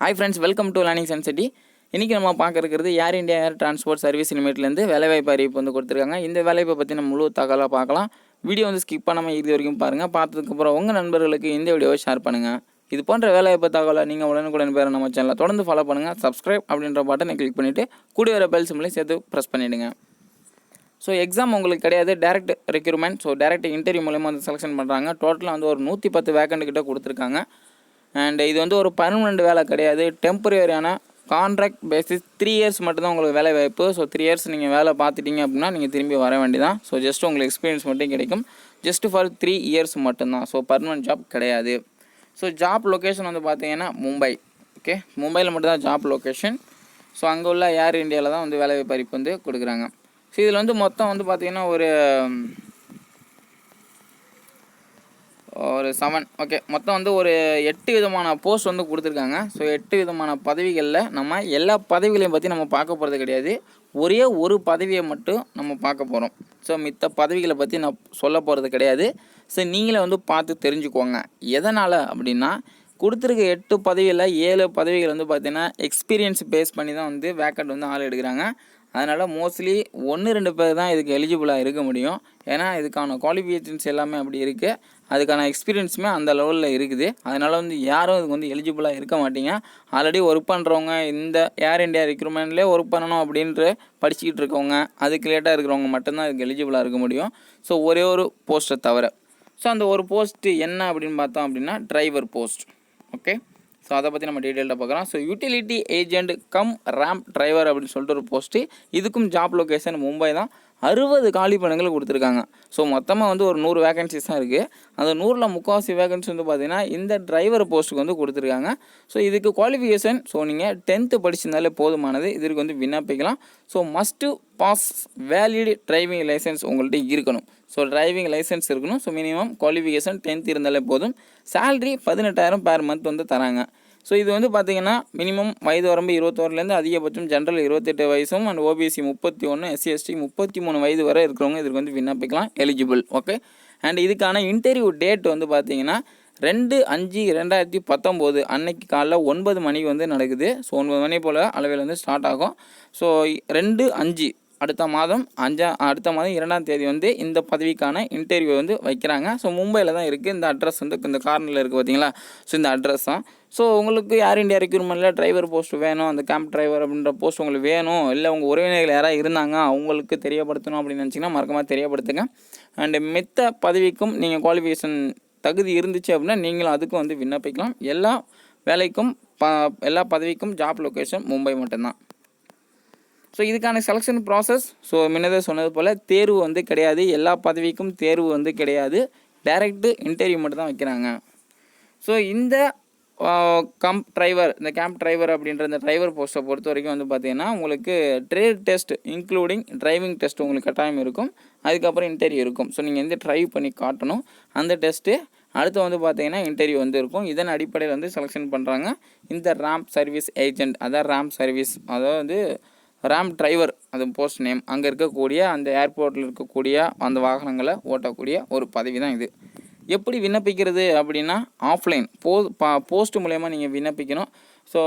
Hi friends welcome to learning Suncity இன்றைக்கி நம்ம பார்க்க இருக்கிறது Air India air transport service லிமிட்லேருந்து வேலைவாய்ப்பு அறிவிப்பு வந்து கொடுத்துருக்காங்க. இந்த வேலைவாய்ப்பை பற்றி நம்ம முழு தகவலாக பார்க்கலாம். வீடியோ வந்து ஸ்கிப் பண்ணாமல் இது வரைக்கும் பாருங்கள் பார்த்ததுக்கப்புறம் உங்கள் நண்பர்களுக்கு இந்த வீடியோவை ஷேர் பண்ணுங்கள் இது போன்ற வேலைவாய்ப்பு தகவலை நீங்கள் உடனுக்குடன் பேர நம்ம சேனலை தொடர்ந்து ஃபாலோ பண்ணுங்கள் சப்ஸ்கிரைப் அப்படின்ற பட்டனை கிளிக் பண்ணிவிட்டு கூடிய வர பெல் சிம்லையும் சேர்த்து ப்ரெஸ் பண்ணிவிடுங்க ஸோ எக்ஸாம் உங்களுக்கு கிடையாது. Direct recruitment so direct interview மூலயமா வந்து செலெக்ஷன் பண்ணுறாங்க டோட்டலாக வந்து ஒரு நூற்றி பத்து வேக்கண்ட் கிட்ட கொடுத்துருக்காங்க. அண்ட் இது வந்து ஒரு பர்மனெண்ட் வேலை கிடையாது. டெம்பரரியான கான்ட்ராக்ட் பேசிஸ் த்ரீ இயர்ஸ் மட்டும்தான் உங்களுக்கு வேலை வாய்ப்பு. ஸோ த்ரீ இயர்ஸ் நீங்கள் வேலை பார்த்துட்டீங்க அப்படின்னா நீங்கள் திரும்பி வர வேண்டியதான் ஸோ ஜஸ்ட் உங்களுக்கு எக்ஸ்பீரியன்ஸ் மட்டும் கிடைக்கும். ஜஸ்ட் ஃபார் த்ரீ இயர்ஸ் மட்டும்தான். ஸோ பர்மனெண்ட் ஜாப் கிடையாது. ஸோ ஜாப் லொக்கேஷன் வந்து பார்த்தீங்கன்னா மும்பை ஓகே மும்பையில் மட்டும்தான் ஜாப் லொக்கேஷன் ஸோ அங்கே உள்ள ஏர் இந்தியாவில் தான் வந்து வேலை வாய்ப்பு அறிவிப்பு வந்து கொடுக்குறாங்க. ஸோ இதில் வந்து மொத்தம் வந்து பார்த்தீங்கன்னா ஒரு ஒரு செவன் ஓகே மொத்தம் வந்து ஒரு எட்டு விதமான போஸ்ட் வந்து கொடுத்துருக்காங்க. ஸோ எட்டு விதமான பதவிகளில் நம்ம எல்லா பதவிகளையும் பற்றி நம்ம பார்க்க போகிறது கிடையாது. ஒரே ஒரு பதவியை மட்டும் நம்ம பார்க்க போகிறோம் ஸோ மித்த பதவிகளை பற்றி நான் சொல்ல போகிறது கிடையாது. ஸோ நீங்களே வந்து பார்த்து தெரிஞ்சுக்கோங்க. எதனால் அப்படின்னா கொடுத்துருக்க எட்டு பதவியில் ஏழு பதவிகள் வந்து பார்த்திங்கன்னா எக்ஸ்பீரியன்ஸ் பேஸ் பண்ணி தான் வந்து வேக்கண்ட் வந்து ஆள் எடுக்கிறாங்க. அதனால் மோஸ்ட்லி ஒன்று ரெண்டு பேர் தான் இதுக்கு எலிஜிபிளாக இருக்க முடியும். ஏன்னா இதுக்கான குவாலிஃபிகேஷன்ஸ் எல்லாமே அப்படி இருக்குது அதுக்கான எக்ஸ்பீரியன்ஸுமே அந்த லெவலில் இருக்குது. அதனால் வந்து யாரும் இதுக்கு வந்து எலிஜிபிளாக இருக்க மாட்டீங்க. ஆல்ரெடி ஒர்க் பண்ணுறவங்க இந்த ஏர் இண்டியா ரெக்ரூட்மெண்ட்லேயே ஒர்க் பண்ணணும் அப்படின்ட்டு படிச்சுக்கிட்டு இருக்கவங்க அதுக்கு லேட்டாக இருக்கிறவங்க மட்டும்தான் இதுக்கு எலிஜிபிளாக இருக்க முடியும். ஸோ ஒரே ஒரு போஸ்ட்டை தவிர. ஸோ அந்த ஒரு போஸ்ட்டு என்ன அப்படின்னு பார்த்தோம் அப்படின்னா டிரைவர் போஸ்ட் ஓகே ஸோ அதை பற்றி நம்ம டீட்டெயில்டாக பார்க்கலாம். So utility agent cum ramp driver அப்படின்னு சொல்லிட்டு ஒரு போஸ்ட்டு இதுக்கும் ஜாப் லொக்கேஷன் மும்பை தான். அறுபது காலி பணங்கள் கொடுத்துருக்காங்க. ஸோ மொத்தமாக வந்து ஒரு நூறு வேகன்சிஸ் தான் இருக்குது அந்த நூறில் முக்கால்வாசி வேகன்சி வந்து பார்த்திங்கன்னா இந்த டிரைவர் போஸ்ட்டுக்கு வந்து கொடுத்துருக்காங்க. ஸோ இதுக்கு குவாலிஃபிகேஷன் ஸோ நீங்கள் டென்த்து படிச்சிருந்தாலே போதுமானது. இதற்கு வந்து விண்ணப்பிக்கலாம். So must pass valid driving licence உங்கள்கிட்ட இருக்கணும். ஸோ டிரைவிங் லைசன்ஸ் இருக்கணும். ஸோ மினிமம் குவாலிஃபிகேஷன் டென்த் இருந்தாலே போதும். சேல்ரி பதினெட்டாயிரம் பேர் மந்த் வந்து தராங்க. ஸோ இது வந்து பார்த்தீங்கன்னா மினிமம் வயது வரம்பு இருபத்தோருலேருந்து அதிகபட்சம் ஜென்ரல் இருபத்தெட்டு வயசும் அண்ட் ஓபிசி முப்பத்தி ஒன்று எஸ்சிஎஸ்டி முப்பத்தி மூணு வயது வரை இருக்கிறவங்க இதுக்கு வந்து விண்ணப்பிக்கலாம் எலிஜிபிள் ஓகே அண்ட் இதுக்கான இன்டர்வியூ டேட் வந்து பார்த்தீங்கன்னா ரெண்டு அஞ்சு ரெண்டாயிரத்தி பத்தொம்போது அன்னைக்கு காலைல ஒன்பது மணிக்கு வந்து நடக்குது. ஸோ ஒன்பது மணி போல் அளவில் வந்து ஸ்டார்ட் ஆகும். ஸோ ரெண்டு அஞ்சு அடுத்த மாதம் அஞ்சா அடுத்த மாதம் இரண்டாம் தேதி வந்து இந்த பதவிக்கான இன்டர்வியூ வந்து வைக்கிறாங்க. ஸோ மும்பையில் தான் இருக்குது இந்த அட்ரஸ் வந்து இந்த கார்னரில் இருக்குது பார்த்தீங்களா ஸோ இந்த அட்ரஸ் தான். ஸோ உங்களுக்கு ஏர் இண்டியா ரெக்யூர்மெண்ட்டில் டிரைவர் போஸ்ட் வேணும்? அந்த கேம்ப் டிரைவர் அப்படின்ற போஸ்ட் உங்களுக்கு வேணும்? இல்லை உங்கள் உறவினர்கள் யாராவது இருந்தாங்க? அவங்களுக்கு தெரியப்படுத்தணும் அப்படின்னு நினச்சிங்கன்னா மறக்காமல் தெரியப்படுத்துங்க. அண்டு மித்த பதவிக்கும் நீங்கள் குவாலிஃபிகேஷன் தகுதி இருந்துச்சு அப்படின்னா நீங்களும் அதுக்கும் வந்து விண்ணப்பிக்கலாம். எல்லா வேலைக்கும் ப எல்லா பதவிக்கும் ஜாப் லொக்கேஷன் மும்பை மட்டும்தான். ஸோ இதுக்கான செலெக்ஷன் ப்ராசஸ் ஸோ முன்னதே சொன்னது போல் தேர்வு வந்து கிடையாது. எல்லா பதவிக்கும் தேர்வு வந்து கிடையாது. டைரக்டு இன்டர்வியூ மட்டும் தான் வைக்கிறாங்க. ஸோ இந்த கம்ப் டிரைவர் இந்த கேம்ப் டிரைவர் அப்படின்ற இந்த டிரைவர் போஸ்ட்டை பொறுத்த வரைக்கும் வந்து பார்த்தீங்கன்னா உங்களுக்கு trade test including driving test உங்களுக்கு கட்டாயம் இருக்கும். அதுக்கப்புறம் இன்டர்வியூ இருக்கும். ஸோ நீங்கள் எந்த ட்ரைவ் பண்ணி காட்டணும். அந்த டெஸ்ட்டு அடுத்து வந்து பார்த்தீங்கன்னா இன்டர்வியூ வந்து இருக்கும். இதன் அடிப்படையில் வந்து செலெக்ஷன் பண்ணுறாங்க இந்த ரேம்ப் சர்வீஸ் ஏஜென்ட் அதான் ரேம்ப் சர்வீஸ் அதாவது வந்து ரேம் டிரைவர் அது போஸ்ட் நேம் அங்கே இருக்கக்கூடிய அந்த ஏர்போர்ட்டில் இருக்கக்கூடிய அந்த வாகனங்களை ஓட்டக்கூடிய ஒரு பதவி தான் இது. எப்படி விண்ணப்பிக்கிறது அப்படின்னா ஆஃப்லைன் போ பா போஸ்ட் மூலயமா நீங்கள் விண்ணப்பிக்கணும். ஸோ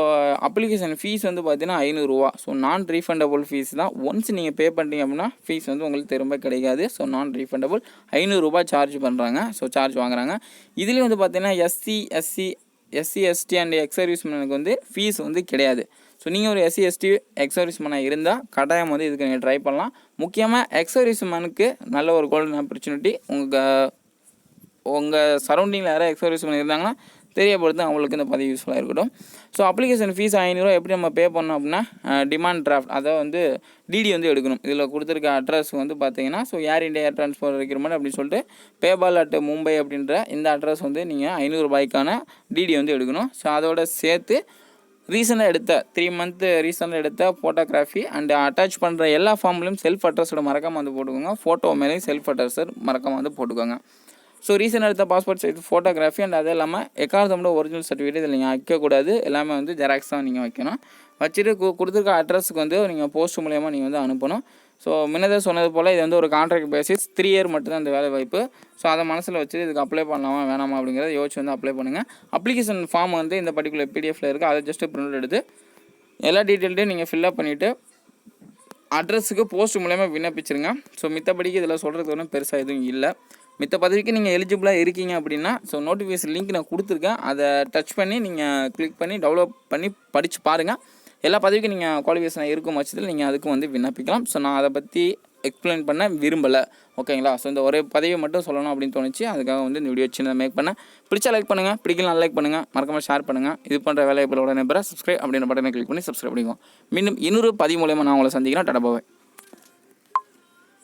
அப்ளிகேஷன் ஃபீஸ் வந்து பார்த்தீங்கன்னா ஐநூறுரூவா ஸோ நான் ரீஃபண்டபுள் ஃபீஸ் தான். ஒன்ஸ் நீங்கள் பே பண்ணிட்டீங்க அப்படின்னா ஃபீஸ் வந்து உங்களுக்கு திரும்ப கிடைக்காது. ஸோ நான் ரீஃபண்டபுள் ஐநூறுரூபா சார்ஜ் பண்ணுறாங்க ஸோ சார்ஜ் வாங்குறாங்க. இதுலேயும் வந்து பார்த்தீங்கன்னா SC SC SC ST and ex சர்வீஸ்மேனுக்கு வந்து ஃபீஸ் வந்து கிடையாது. ஸோ நீங்கள் ஒரு எஸ்சி எஸ்டி எக்ஸ் இருந்தால் கட்டாயம் வந்து இதுக்கு நீங்கள் ட்ரை பண்ணலாம். முக்கியமாக எக்ஸ் நல்ல ஒரு கோல்டன் ஆப்பர்ச்சுனிட்டி உங்கள் உங்கள் சரௌண்டிங்கில் யாராவது எக்ஸ் இருந்தாங்கன்னா தெரியப்படுத்து அவங்களுக்கு இந்த பதிவு யூஸ்ஃபுல்லாக இருக்கட்டும். ஸோ அப்ளிகேஷன் ஃபீஸ் ஐநூறுரூவா எப்படி நம்ம பே பண்ணோம் அப்படின்னா டிமாண்ட் டிராஃப்ட் அதை வந்து டிடி வந்து எடுக்கணும். இதில் கொடுத்துருக்க அட்ரஸ் வந்து பார்த்தீங்கன்னா so Air India air transport recruitment அப்படின்னு சொல்லிட்டு பேபால் அட் மும்பை அப்படின்ற இந்த அட்ரஸ் வந்து நீங்கள் ஐநூறுரூபாய்க்கான டிடி வந்து எடுக்கணும். ஸோ அதோட சேர்த்து ரீசெண்டாக எடுத்த த்ரீ மந்த்து ரீசெண்டாக எடுத்த ஃபோட்டோகிராஃபி அண்ட் அட்டாச் பண்ணுற எல்லா ஃபார்ம்லையும் செல்ஃப் அட்ரஸோட மறக்காமல் வந்து போட்டுக்கோங்க. ஃபோட்டோ மேலேயும் செல்ஃப் அட்ரஸர் மறக்காமல் வந்து போட்டுக்கோங்க. ஸோ ரீசெண்டாக எடுத்த பாஸ்போர்ட் சைஸ் ஃபோட்டோகிராஃபி அண்ட் அது இல்லாமல் எக்காரத்தோட ஒரிஜினல் சர்டிஃபிகேட் இதில் நீங்கள் வைக்கக்கூடாது எல்லாமே வந்து ஜெராக்ஸ் தான் நீங்கள் வைக்கணும். வச்சுட்டு கு கொடுத்துருக்க அட்ரஸுக்கு வந்து நீங்கள் போஸ்ட் மூலயமா நீங்கள் வந்து அனுப்பணும். ஸோ முன்னதே சொன்னது போல் இது வந்து ஒரு கான்ட்ராக்ட் பேசிஸ் த்ரீ இயர் மட்டும்தான் இந்த வேலை வாய்ப்பு. ஸோ அதை மனசில் வச்சு இதுக்கு அப்ளை பண்ணலாமா வேணாமா அப்படிங்கிறத யோசிச்சு வந்து அப்ளை பண்ணுங்கள் அப்ளிகேஷன் ஃபார்ம் வந்து இந்த பர்டிகுலர் பிடிஎஃப்ல இருக்குது அதை ஜஸ்ட்டு ப்ரிண்ட் எடுத்து எல்லா டீட்டெயில்ட்டையும் நீங்கள் ஃபில்அப் பண்ணிவிட்டு அட்ரஸுக்கு போஸ்ட் மூலயமா விண்ணப்பிச்சிருங்க. ஸோ மித்தபடிக்கு இதில் சொல்கிறதுக்கு ஒன்றும் பெருசாக எதுவும் இல்லை. மித்த பதவிக்கு நீங்கள் எலிஜிபிளாக இருக்கீங்க அப்படின்னா ஸோ நோட்டிஃபிகேஷன் லிங்க் நான் கொடுத்துருக்கேன். அதை டச் பண்ணி நீங்கள் கிளிக் பண்ணி டெவலப் பண்ணி படித்து பாருங்கள் எல்லா பதவிக்கும் நீங்கள் குவாலிஃபிகேஷன் இருக்கும் பட்சத்தில் நீங்கள் அதுக்கும் வந்து விண்ணப்பிக்கலாம். ஸோ நான் அதை பற்றி எக்ஸ்பிளைன் பண்ண விரும்பலை. ஓகேங்களா ஸோ இந்த ஒரே பதவியை மட்டும் சொல்லணும் அப்படின்னு தோணுச்சு. அதுக்காக வந்து இந்த வீடியோ சின்னதாக மேக் பண்ணேன். பிடிச்சா லைக் பண்ணுங்கள் பிடிக்கலாம் லைக் பண்ணுங்கள் மறக்காமல் ஷேர் பண்ணுங்கள் இது பண்ணுற வேலையை உடனே பெற சப்ஸ்கிரைப் அப்படின்ற பட்டனை கிளிக் பண்ணி சப்ஸ்கிரைப் பண்ணிக்கோங்க. மீண்டும் இன்னொரு பதிவு மூலயமா நான் உங்களை சந்திக்கிறேன். டடா